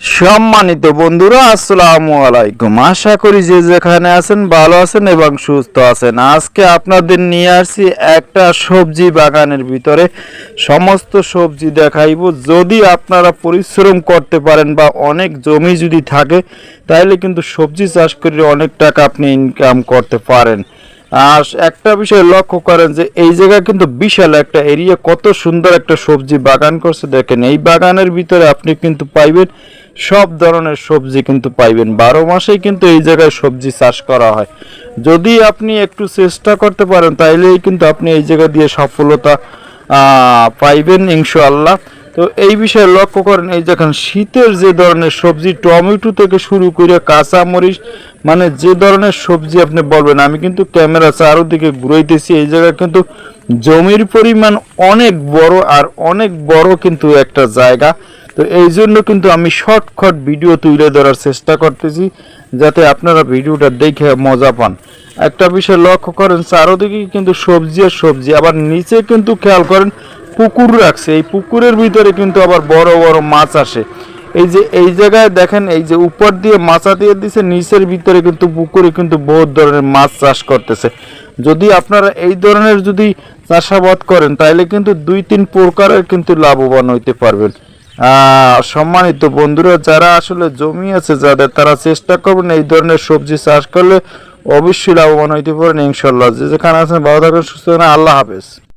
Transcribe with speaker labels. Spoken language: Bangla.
Speaker 1: সম্মানিত বন্ধুরা, আসসালামু আলাইকুম। আশা করি যে যেখানে আছেন ভালো আছেন এবং সুস্থ আছেন। আজকে আপনাদের নিয়ে আসছি একটা সবজি বাগানের ভিতরে সমস্ত সবজি দেখাইব। যদি আপনারা পরিশ্রম করতে পারেন বা অনেক জমি যদি থাকে, তাহলে কিন্তু সবজি চাষ করে অনেক টাকা আপনি ইনকাম করতে পারেন। আর একটা বিষয় লক্ষ্য করেন যে, এই জায়গায় কিন্তু বিশাল একটা এরিয়া কত সুন্দর একটা সবজি বাগান করছে। দেখেন, এই বাগানের ভিতরে আপনি কিন্তু পাইবেন সব ধরনের সবজি কিন্তু পাইবেন। বারো মাসেই কিন্তু এই জায়গায় সবজি চাষ করা হয়। যদি আপনি একটু চেষ্টা করতে পারেন, তাইলেই কিন্তু আপনি এই জায়গা দিয়ে সফলতা পাইবেন ইনশাআল্লাহ। তো এই বিষয়ে লক্ষ্য করেন, এই দেখেন শীতের যে ধরনের সবজি, টমেটো থেকে শুরু করে কাঁচামরিচ মানে যে ধরনের সবজি আপনি বলবেন, আমি কিন্তু ক্যামেরা চারোদিকে ঘুরাইতেছি, এই জায়গায় কিন্তু জমির পরিমাণ অনেক বড় আর অনেক বড় কিন্তু একটা জায়গা। তো এই জন্য কিন্তু আমি শর্টকাট ভিডিও তুলে ধরার চেষ্টা করতেছি, যাতে আপনারা ভিডিওটা দেখে মজা পান। একটা বিষয় লক্ষ্য করেন, চারোদিকে কিন্তু সবজি আর সবজি, আবার নিচে কিন্তু খেয়াল করেন, পুকুর রাখছে। এই পুকুরের ভিতরে কিন্তু আবার বড় বড় মাছ আসে। এই যে, এই জায়গায় দেখেন, এই যে উপর দিয়ে মাছা দিয়ে দিছে, নিচের ভিতরে কিন্তু পুকুরে কিন্তু বহুত ধরনের মাছ চাষ করতেছে। যদি আপনারা এই ধরনের যদি চাষাবাদ করেন তাহলে কিন্তু দুই, তিন প্রকারের কিন্তু লাভবান হইতে পারবেন। সম্মানিত বন্ধুরা, যারা আসলে জমি আছে, যাদের তারা চেষ্টা করবেন এই ধরনের সবজি চাষ করলে, অবশ্যই লাভবান হইতে পারেন ইনশাল্লাহ যে যেখানে আছেন, ভালো থাকবেন, সুস্থ আল্লাহ হাফেজ।